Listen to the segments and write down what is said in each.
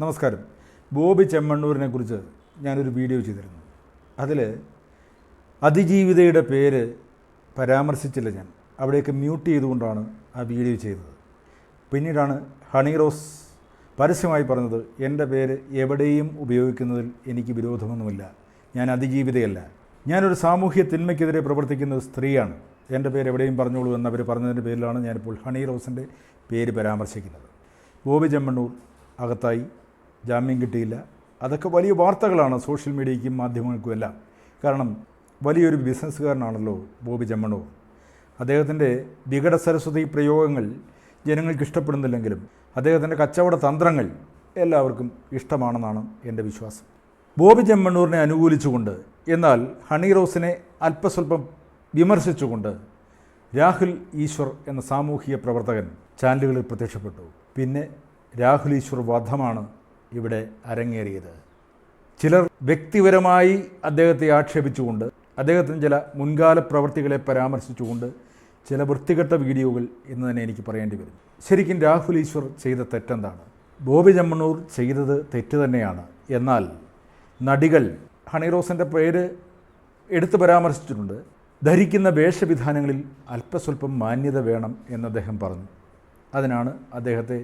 നമസ്കാരം. ബോബി ചെമ്മണ്ണൂരിനെ കുറിച്ച് ഞാനൊരു വീഡിയോ ചെയ്തിരുന്നു. അതിൽ അതിജീവിതയുടെ പേര് പരാമർശിച്ചില്ല ഞാൻ. അവിടെയൊക്കെ മ്യൂട്ട് ചെയ്തുകൊണ്ടാണ് ആ വീഡിയോ ചെയ്തത്. പിന്നീടാണ് ഹണി റോസ് പരസ്യമായി പറഞ്ഞത് എന്റെ പേര് എവിടെയും ഉപയോഗിക്കുന്നതിൽ എനിക്ക് വിരോധമൊന്നുമില്ല. ഞാൻ അതിജീവിതയല്ല. ഞാനൊരു സാമൂഹ്യ തിന്മയ്ക്കെതിരെ പ്രവർത്തിക്കുന്ന ഒരു സ്ത്രീയാണ്. എന്റെ പേര് എവിടെയും പറഞ്ഞോളൂ എന്നവർ പറഞ്ഞതിന്റെ പേരിലാണ് ഞാനിപ്പോൾ ഹണി റോസിന്റെ പേര് പരാമർശിക്കുന്നത്. ബോബി ചെമ്മണ്ണൂർ അകത്തായി ജാമ്യം കിട്ടിയില്ല. അതൊക്കെ വലിയ വാർത്തകളാണ് സോഷ്യൽ മീഡിയയ്ക്കും മാധ്യമങ്ങൾക്കും എല്ലാം. കാരണം വലിയൊരു ബിസിനസ്സുകാരനാണല്ലോ ബോബി ജമ്മണോ. അദ്ദേഹത്തിന്റെ വികട സരസ്വതി പ്രയോഗങ്ങൾ ജനങ്ങൾക്ക് ഇഷ്ടപ്പെടുന്നില്ലെങ്കിലും അദ്ദേഹത്തിന്റെ കച്ചവട തന്ത്രങ്ങൾ എല്ലാവർക്കും ഇഷ്ടമാണെന്നാണ് എന്റെ വിശ്വാസം. ബോബി ചെമ്മണ്ണൂരിനെ അനുകൂലിച്ചുകൊണ്ട് എന്നാൽ ഹണി റോസിനെ അല്പസ്വല്പം വിമർശിച്ചുകൊണ്ട് രാഹുൽ ഈശ്വർ എന്ന സാമൂഹിക പ്രവർത്തകൻ ചാനലുകളിൽ പ്രത്യക്ഷപ്പെട്ടു. പിന്നെ രാഹുൽ ഈശ്വർ വധമാണ് ഇവിടെ അരങ്ങേറിയത്. ചിലർ വ്യക്തിപരമായി അദ്ദേഹത്തെ ആക്ഷേപിച്ചുകൊണ്ട് അദ്ദേഹത്തിന് ചില മുൻകാല പ്രവർത്തികളെ പരാമർശിച്ചുകൊണ്ട് ചില വൃത്തികെട്ട വീഡിയോകൾ എന്ന് തന്നെ എനിക്ക് പറയേണ്ടി വരും. ശരിക്കും രാഹുൽ ഈശ്വർ ചെയ്ത തെറ്റെന്താണ്? ബോബി ചെമ്മണ്ണൂർ ചെയ്തത് തെറ്റ് തന്നെയാണ്. എന്നാൽ നടികൾ ഹണിറോസിന്റെ പേര് എടുത്തു പരാമർശിച്ചിട്ടുണ്ട്. ധരിക്കുന്ന വേഷവിധാനങ്ങളിൽ അല്പസ്വല്പം മാന്യത വേണം എന്ന് അദ്ദേഹം പറഞ്ഞു. അതിനാണ് അദ്ദേഹത്തെ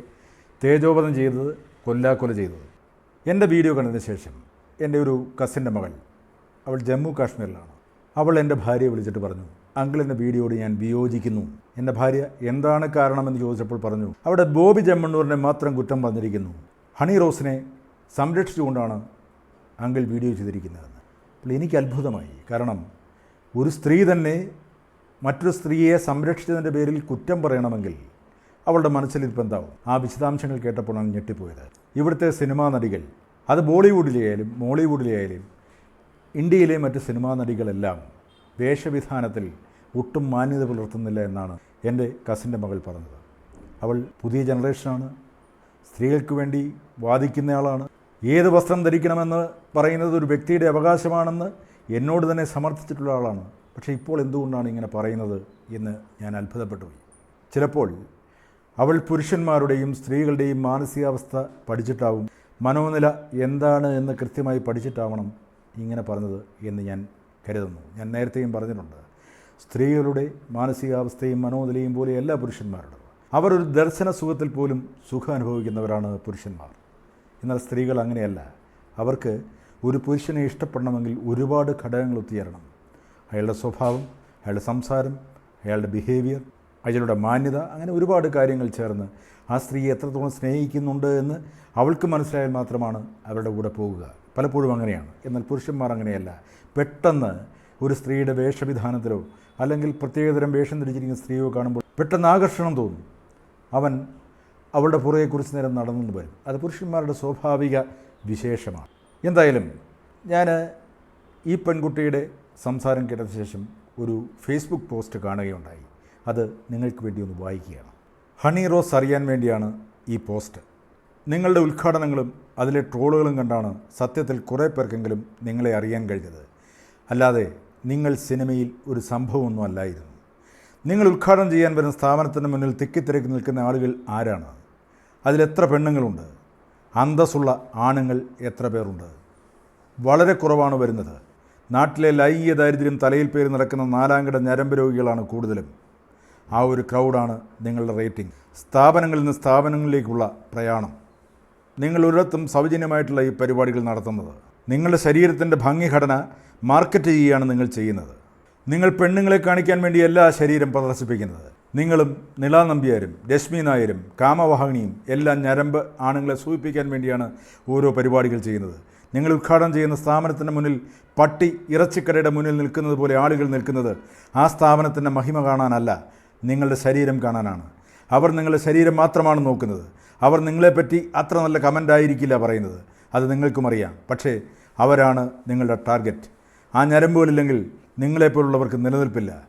തേജോപദം ചെയ്തത് കൊല്ലാക്കൊല ചെയ്തത്. എന്റെ വീഡിയോ കണ്ടതിന് ശേഷം എന്റെ ഒരു കസിന്റെ മകൾ അവൾ ജമ്മു കാശ്മീരിലാണ്. അവൾ എന്റെ ഭാര്യയെ വിളിച്ചിട്ട് പറഞ്ഞു അങ്കിൾ എന്റെ വീഡിയോയോട് ഞാൻ വിയോജിക്കുന്നു. എന്റെ ഭാര്യ എന്താണ് കാരണമെന്ന് ചോദിച്ചപ്പോൾ പറഞ്ഞു അവിടെ ബോബി ജമ്മണ്ണൂരിനെ മാത്രം കുറ്റം പറഞ്ഞിരിക്കുന്നു. ഹണി റോസിനെ സംരക്ഷിച്ചുകൊണ്ടാണ് അങ്കിൾ വീഡിയോ ചെയ്തിരിക്കുന്നതെന്ന്. അപ്പോൾ എനിക്ക് അത്ഭുതമായി. കാരണം ഒരു സ്ത്രീ തന്നെ മറ്റൊരു സ്ത്രീയെ സംരക്ഷിച്ചതിന്റെ പേരിൽ കുറ്റം പറയണമെങ്കിൽ അവളുടെ മനസ്സിലിരിപ്പ് എന്താവും ആ വിശദാംശങ്ങൾ കേട്ടപ്പോഴാണ് ഞെട്ടിപ്പോയത്. ഇവിടുത്തെ സിനിമാ നടികൾ അത് ബോളിവുഡിലെയായാലും മോളിവുഡിലെയായാലും ഇന്ത്യയിലെ മറ്റ് സിനിമാ നടികളെല്ലാം വേഷവിധാനത്തിൽ ഒട്ടും മാന്യത പുലർത്തുന്നില്ല എന്നാണ് എന്റെ കസിന്റെ മകൾ പറഞ്ഞത്. അവൾ പുതിയ ജനറേഷനാണ്. സ്ത്രീകൾക്ക് വേണ്ടി വാദിക്കുന്നയാളാണ്. ഏത് വസ്ത്രം ധരിക്കണമെന്ന് പറയുന്നത് ഒരു വ്യക്തിയുടെ അവകാശമാണെന്ന് എന്നോട് തന്നെ സമർത്ഥിച്ചിട്ടുള്ള ആളാണ്. പക്ഷേ ഇപ്പോൾ എന്തുകൊണ്ടാണ് ഇങ്ങനെ പറയുന്നത് എന്ന് ഞാൻ അത്ഭുതപ്പെട്ടു ചിലപ്പോൾ അവൾ പുരുഷന്മാരുടെയും സ്ത്രീകളുടെയും മാനസികാവസ്ഥ പഠിച്ചിട്ടാവും. മനോനില എന്താണ് എന്ന് കൃത്യമായി പഠിച്ചിട്ടാവണം ഇങ്ങനെ പറഞ്ഞത് എന്ന് ഞാൻ കരുതുന്നു. ഞാൻ നേരത്തെയും പറഞ്ഞിട്ടുണ്ട്. സ്ത്രീകളുടെ മാനസികാവസ്ഥയും മനോനിലയും പോലെയല്ല പുരുഷന്മാരുടെ അവർ ഒരു ദർശന സുഖത്തിൽ പോലും സുഖം അനുഭവിക്കുന്നവരാണ് പുരുഷന്മാർ. എന്നാൽ സ്ത്രീകൾ അങ്ങനെയല്ല. അവർക്ക് ഒരു പുരുഷനെ ഇഷ്ടപ്പെടണമെങ്കിൽ ഒരുപാട് ഘടകങ്ങൾ ഒത്തുചേരണം. അയാളുടെ സ്വഭാവം അയാളുടെ സംസാരം അയാളുടെ ബിഹേവിയർ അയാളുടെ മാന്യത അങ്ങനെ ഒരുപാട് കാര്യങ്ങൾ ചേർന്ന് ആ സ്ത്രീയെ എത്രത്തോളം സ്നേഹിക്കുന്നുണ്ട് എന്ന് അവൾക്ക് മനസ്സിലായാൽ മാത്രമാണ് അവരുടെ കൂടെ പോവുക പലപ്പോഴും അങ്ങനെയാണ്. എന്നാൽ പുരുഷന്മാർ അങ്ങനെയല്ല. പെട്ടെന്ന് ഒരു സ്ത്രീയുടെ വേഷവിധാനത്തിലോ അല്ലെങ്കിൽ പ്രത്യേകതരം വേഷം ധരിച്ചിരിക്കുന്ന സ്ത്രീയോ കാണുമ്പോൾ പെട്ടെന്ന് ആകർഷണം തോന്നും. അവൻ അവളുടെ പുറകെ കുറച്ച് നേരം നടന്നു വരും. അത് പുരുഷന്മാരുടെ സ്വാഭാവിക വിശേഷമാണ്. എന്തായാലും ഞാൻ ഈ പെൺകുട്ടിയുടെ സംസാരം കേട്ട ശേഷം ഒരു ഫേസ്ബുക്ക് പോസ്റ്റ് കാണുകയുണ്ടായി. അത് നിങ്ങൾക്ക് വേണ്ടി ഒന്ന് വായിക്കുകയാണ്. ഹണി റോസ് അറിയാൻ വേണ്ടിയാണ് ഈ പോസ്റ്റ്. നിങ്ങളുടെ ഉദ്ഘാടനങ്ങളും അതിലെ ട്രോളുകളും കണ്ടാണ് സത്യത്തിൽ കുറേ പേർക്കെങ്കിലും നിങ്ങളെ അറിയാൻ കഴിഞ്ഞത്. അല്ലാതെ നിങ്ങൾ സിനിമയിൽ ഒരു സംഭവമൊന്നും അല്ലായിരുന്നു. നിങ്ങൾ ഉദ്ഘാടനം ചെയ്യാൻ വരുന്ന സ്ഥാപനത്തിന് മുന്നിൽ തിക്കിത്തിരക്കി നിൽക്കുന്ന ആളുകൾ ആരാണ്? അതിലെത്ര പെണ്ണുങ്ങളുണ്ട്? അന്തസ്സുള്ള ആണുങ്ങൾ എത്ര പേരുണ്ട്? വളരെ കുറവാണ് വരുന്നത്. നാട്ടിലെ ലൈംഗിക ദാരിദ്ര്യം തലയിൽ പേര് നടക്കുന്ന നാലാംകിട ഞരമ്പ് രോഗികളാണ് കൂടുതലും. ആ ഒരു ക്രൗഡാണ് നിങ്ങളുടെ റേറ്റിംഗ്. സ്ഥാപനങ്ങളിൽ നിന്ന് സ്ഥാപനങ്ങളിലേക്കുള്ള പ്രയാണം. നിങ്ങൾ ഒരിടത്തും സൗജന്യമായിട്ടുള്ള ഈ പരിപാടികൾ നടത്തുന്നത്. നിങ്ങളുടെ ശരീരത്തിന്റെ ഭംഗിഘടന മാർക്കറ്റ് ചെയ്യുകയാണ് നിങ്ങൾ ചെയ്യുന്നത്. നിങ്ങൾ പെണ്ണുങ്ങളെ കാണിക്കാൻ വേണ്ടി എല്ലാ ശരീരം പ്രദർശിപ്പിക്കുന്നത്. നിങ്ങളും നിലാ നമ്പ്യാരും രശ്മി നായരും കാമവാഹിനിയും എല്ലാം ഞരമ്പ് ആണുങ്ങളെ സൂചിപ്പിക്കാൻ വേണ്ടിയാണ് ഓരോ പരിപാടികൾ ചെയ്യുന്നത്. നിങ്ങൾ ഉദ്ഘാടനം ചെയ്യുന്ന സ്ഥാപനത്തിന്റെ മുന്നിൽ പട്ടി ഇറച്ചിക്കടയുടെ മുന്നിൽ നിൽക്കുന്നത് പോലെ ആളുകൾ നിൽക്കുന്നത് ആ സ്ഥാപനത്തിന്റെ മഹിമ കാണാനല്ല. നിങ്ങളുടെ ശരീരം കാണാനാണ്. അവർ നിങ്ങളുടെ ശരീരം മാത്രമാണ് നോക്കുന്നത്. അവർ നിങ്ങളെപ്പറ്റി അത്ര നല്ല കമന്റ് ആയിരിക്കില്ല പറയുന്നത്. അത് നിങ്ങൾക്കും അറിയാം. പക്ഷേ അവരാണ് നിങ്ങളുടെ ടാർഗറ്റ്. ആ ഞരമ്പുകളില്ലെങ്കിൽ നിങ്ങളെപ്പോലുള്ളവർക്ക് നിലനിൽപ്പില്ല.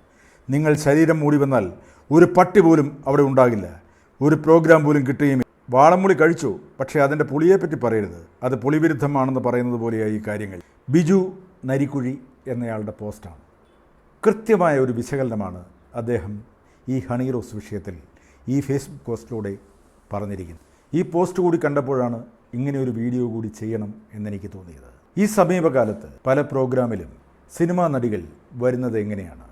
നിങ്ങൾ ശരീരം മൂടി വന്നാൽ ഒരു പട്ടി പോലും അവിടെ ഉണ്ടാകില്ല. ഒരു പ്രോഗ്രാം പോലും കിട്ടുകയും വാളമുളി കഴിച്ചു? പക്ഷേ അതിന്റെ പുളിയെപ്പറ്റി പറയരുത്. അത് പുളിവിരുദ്ധമാണെന്ന് പറയുന്നത് പോലെയായി ഈ കാര്യങ്ങൾ. ബിജു നരിക്കുഴി എന്നയാളുടെ പോസ്റ്റാണ്. കൃത്യമായ ഒരു വിശകലനമാണ് അദ്ദേഹം ഈ ഹണി റോസ് വിഷയത്തിൽ ഈ ഫേസ്ബുക്ക് പോസ്റ്റിലൂടെ പറഞ്ഞിരിക്കുന്നു. ഈ പോസ്റ്റ് കൂടി കണ്ടപ്പോഴാണ് ഇങ്ങനെ ഒരു വീഡിയോ കൂടി ചെയ്യണം എന്നെനിക്ക് തോന്നിയത്. ഈ സമീപകാലത്ത് പല പ്രോഗ്രാമിലും സിനിമാ നടികൾ വരുന്നത് എങ്ങനെയാണ്?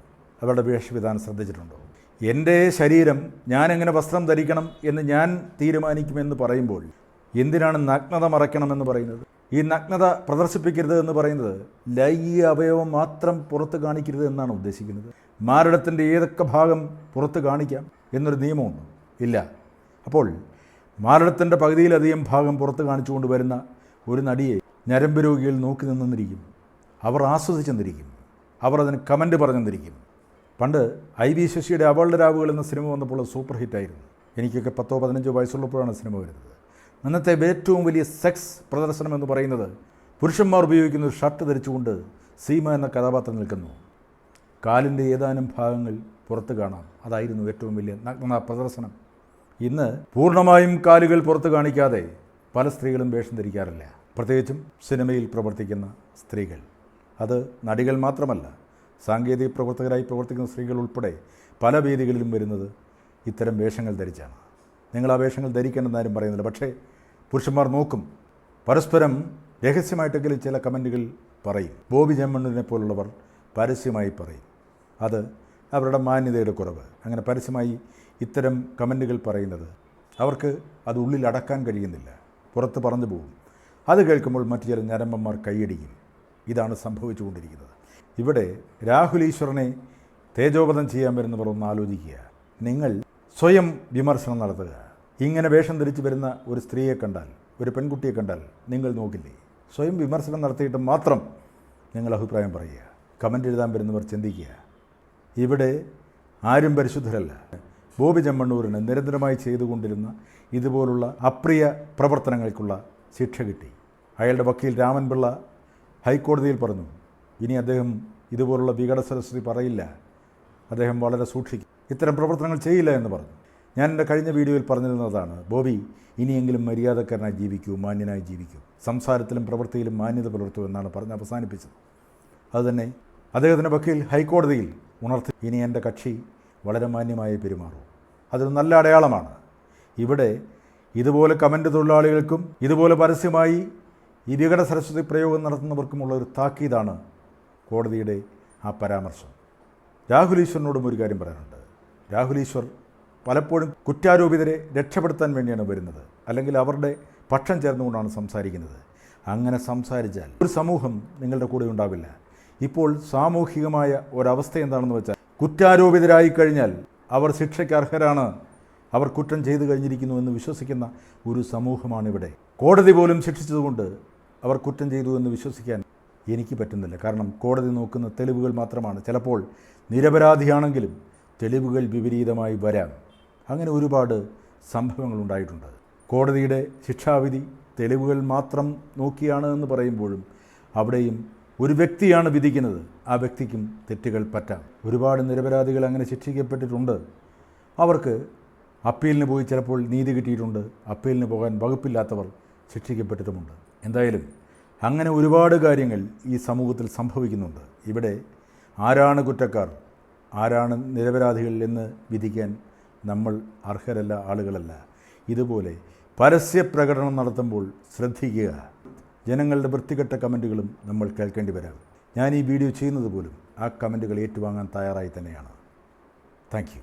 അവരുടെ വേഷവിധാനം ശ്രദ്ധിച്ചിട്ടുണ്ടോ? എന്റെ ശരീരം ഞാൻ എങ്ങനെ വസ്ത്രം ധരിക്കണം എന്ന് ഞാൻ തീരുമാനിക്കുമെന്ന് പറയുമ്പോൾ എന്തിനാണ് നഗ്നത മറയ്ക്കണമെന്ന് പറയുന്നത്? ഈ നഗ്നത പ്രദർശിപ്പിക്കരുത് എന്ന് പറയുന്നത് ലൈംഗിക അവയവം മാത്രം പുറത്ത് കാണിക്കരുത് എന്നാണ് ഉദ്ദേശിക്കുന്നത്. മാരടത്തിന്റെ ഏതൊക്കെ ഭാഗം പുറത്ത് കാണിക്കാം എന്നൊരു നിയമമൊന്നും ഇല്ല. അപ്പോൾ മാരടത്തിന്റെ പകുതിയിലധികം ഭാഗം പുറത്ത് കാണിച്ചുകൊണ്ട് വരുന്ന ഒരു നടിയെ ഞരമ്പ് രോഗികൾ നോക്കി നിന്നിരിക്കും. അവർ ആസ്വദിച്ചെന്നിരിക്കും. അവർ അതിന് കമന്റ് പറഞ്ഞെന്നിരിക്കും. പണ്ട് ഐ വി ശശിയുടെ അവളുടെ രാവുകൾ എന്ന സിനിമ വന്നപ്പോൾ സൂപ്പർ ഹിറ്റായിരുന്നു. എനിക്കൊക്കെ പത്തോ പതിനഞ്ചോ വയസ്സുള്ളപ്പോഴാണ് സിനിമ വരുന്നത്. അന്നത്തെ ഏറ്റവും വലിയ സെക്സ് പ്രദർശനം എന്ന് പറയുന്നത് പുരുഷന്മാർ ഉപയോഗിക്കുന്ന ഒരു ഷർട്ട് ധരിച്ചുകൊണ്ട് സീമ എന്ന കഥാപാത്രം നിൽക്കുന്നു. കാലിന്റെ ഏതാനും ഭാഗങ്ങൾ പുറത്ത് കാണാം. അതായിരുന്നു ഏറ്റവും വലിയ നഗ്ന പ്രദർശനം. ഇന്ന് പൂർണമായും കാലുകൾ പുറത്ത് കാണിക്കാതെ പല സ്ത്രീകളും വേഷം ധരിക്കാറില്ല. പ്രത്യേകിച്ചും സിനിമയിൽ പ്രവർത്തിക്കുന്ന സ്ത്രീകൾ. അത് നടികൾ മാത്രമല്ല സാങ്കേതിക പ്രവർത്തകരായി പ്രവർത്തിക്കുന്ന സ്ത്രീകൾ ഉൾപ്പെടെ പല വേദികളിലും വരുന്നത് ഇത്തരം വേഷങ്ങൾ ധരിച്ചാണ്. നിങ്ങൾ ആ വേഷങ്ങൾ ധരിക്കേണ്ടെന്ന് ആരും പറയുന്നില്ല. പക്ഷേ പുരുഷന്മാർ നോക്കും. പരസ്പരം രഹസ്യമായിട്ടെങ്കിലും ചില കമന്റുകൾ പറയും. ബോബി ജമ്മണ്ണിനെ പോലുള്ളവർ പരസ്യമായി പറയും. അത് അവരുടെ മാന്യതയുടെ കുറവ്. അങ്ങനെ പരസ്യമായി ഇത്തരം കമന്റുകൾ പറയുന്നത് അവർക്ക് അത് ഉള്ളിൽ അടക്കാൻ കഴിയുന്നില്ല. പുറത്ത് പറഞ്ഞു പോകും. അത് കേൾക്കുമ്പോൾ മറ്റു ചില ഞരമ്പന്മാർ കൈയടിക്കും. ഇതാണ് സംഭവിച്ചുകൊണ്ടിരിക്കുന്നത്. ഇവിടെ രാഹുൽ ഈശ്വരനെ തേജോവധം ചെയ്യാൻ വരുന്നവർ ഒന്ന് ആലോചിക്കുക. നിങ്ങൾ സ്വയം വിമർശനം നടത്തുക. ഇങ്ങനെ വേഷം ധരിച്ചു വരുന്ന ഒരു സ്ത്രീയെ കണ്ടാൽ ഒരു പെൺകുട്ടിയെ കണ്ടാൽ നിങ്ങൾ നോക്കില്ലേ? സ്വയം വിമർശനം നടത്തിയിട്ട് മാത്രം നിങ്ങൾ അഭിപ്രായം പറയുക. കമന്റ് എഴുതാൻ വരുന്നവർ ചിന്തിക്കുക. ഇവിടെ ആരും പരിശുദ്ധരല്ല. ബോബി ചെമ്മണ്ണൂരിന് നിരന്തരമായി ചെയ്തുകൊണ്ടിരുന്ന ഇതുപോലുള്ള അപ്രിയ പ്രവർത്തനങ്ങൾക്കുള്ള ശിക്ഷ കിട്ടി. അയാളുടെ വക്കീൽ രാമൻപിള്ള ഹൈക്കോടതിയിൽ പറഞ്ഞു ഇനി അദ്ദേഹം ഇതുപോലുള്ള വികട സരസ്വതി പറയില്ല. അദ്ദേഹം വളരെ സൂക്ഷിക്കും. ഇത്തരം പ്രവർത്തനങ്ങൾ ചെയ്യില്ല എന്ന് പറഞ്ഞു. ഞാൻ എന്റെ കഴിഞ്ഞ വീഡിയോയിൽ പറഞ്ഞിരുന്നതാണ് ബോബി ഇനിയെങ്കിലും മര്യാദക്കാരനായി ജീവിക്കൂ മാന്യനായി ജീവിക്കൂ. സംസാരത്തിലും പ്രവൃത്തിയിലും മാന്യത പുലർത്തൂ എന്നാണ് പറഞ്ഞ് അവസാനിപ്പിച്ചത്. അതുതന്നെ അദ്ദേഹത്തിന്റെ വക്കീൽ ഹൈക്കോടതിയിൽ ഉണർത്തി ഇനി എന്റെ കക്ഷി വളരെ മാന്യമായി പെരുമാറൂ. അതൊരു നല്ല അടയാളമാണ്. ഇവിടെ ഇതുപോലെ കമന്റ് തൊഴിലാളികൾക്കും ഇതുപോലെ പരസ്യമായി ഈ വികട സരസ്വതി പ്രയോഗം നടത്തുന്നവർക്കുമുള്ള ഒരു താക്കീതാണ് കോടതിയുടെ ആ പരാമർശം. രാഹുൽ ഒരു കാര്യം പറയാനുണ്ട്. രാഹുൽ ഈശ്വർ പലപ്പോഴും കുറ്റാരോപിതരെ രക്ഷപ്പെടുത്താൻ വേണ്ടിയാണ് വരുന്നത്. അല്ലെങ്കിൽ അവരുടെ പക്ഷം ചേർന്നുകൊണ്ടാണ് സംസാരിക്കുന്നത്. അങ്ങനെ സംസാരിച്ചാൽ ഒരു സമൂഹം നിങ്ങളുടെ കൂടെ ഉണ്ടാവില്ല. ഇപ്പോൾ സാമൂഹികമായ ഒരവസ്ഥ എന്താണെന്ന് വെച്ചാൽ കുറ്റാരോപിതരായി കഴിഞ്ഞാൽ അവർ ശിക്ഷയ്ക്ക് അർഹരാണ്. അവർ കുറ്റം ചെയ്തു കഴിഞ്ഞിരിക്കുന്നു എന്ന് വിശ്വസിക്കുന്ന ഒരു സമൂഹമാണിവിടെ. കോടതി പോലും ശിക്ഷിച്ചതുകൊണ്ട് അവർ കുറ്റം ചെയ്തു എന്ന് വിശ്വസിക്കാൻ എനിക്ക് പറ്റുന്നില്ല. കാരണം കോടതി നോക്കുന്ന തെളിവുകൾ മാത്രമാണ്. ചിലപ്പോൾ നിരപരാധിയാണെങ്കിലും തെളിവുകൾ വിപരീതമായി വരാം. അങ്ങനെ ഒരുപാട് സംഭവങ്ങൾ ഉണ്ടായിട്ടുണ്ട്. കോടതിയുടെ ശിക്ഷാവിധി തെളിവുകൾ മാത്രം നോക്കിയാണ് എന്ന് പറയുമ്പോഴും അവിടെയും ഒരു വ്യക്തിയാണ് വിധിക്കുന്നത്. ആ വ്യക്തിക്കും തെറ്റുകൾ പറ്റാം. ഒരുപാട് നിരപരാധികൾ അങ്ങനെ ശിക്ഷിക്കപ്പെട്ടിട്ടുണ്ട്. അവർക്ക് അപ്പീലിന് പോയി ചിലപ്പോൾ നീതി കിട്ടിയിട്ടുണ്ട്. അപ്പീലിന് പോകാൻ വകുപ്പില്ലാത്തവർ ശിക്ഷിക്കപ്പെട്ടിട്ടുമുണ്ട്. എന്തായാലും അങ്ങനെ ഒരുപാട് കാര്യങ്ങൾ ഈ സമൂഹത്തിൽ സംഭവിക്കുന്നുണ്ട്. ഇവിടെ ആരാണ് കുറ്റക്കാർ? ആരാണ് നിരപരാധികൾ എന്ന് വിധിക്കാൻ നമ്മൾ അർഹരല്ല ആളുകളല്ല. ഇതുപോലെ പരസ്യ പ്രകടനം നടത്തുമ്പോൾ ശ്രദ്ധിക്കുക. ജനങ്ങളുടെ വൃത്തികെട്ട കമന്റുകളും നമ്മൾ കേൾക്കേണ്ടി വരാം. ഞാൻ ഈ വീഡിയോ ചെയ്യുന്നത് പോലും ആ കമന്റുകൾ ഏറ്റുവാങ്ങാൻ തയ്യാറായി തന്നെയാണ്. താങ്ക്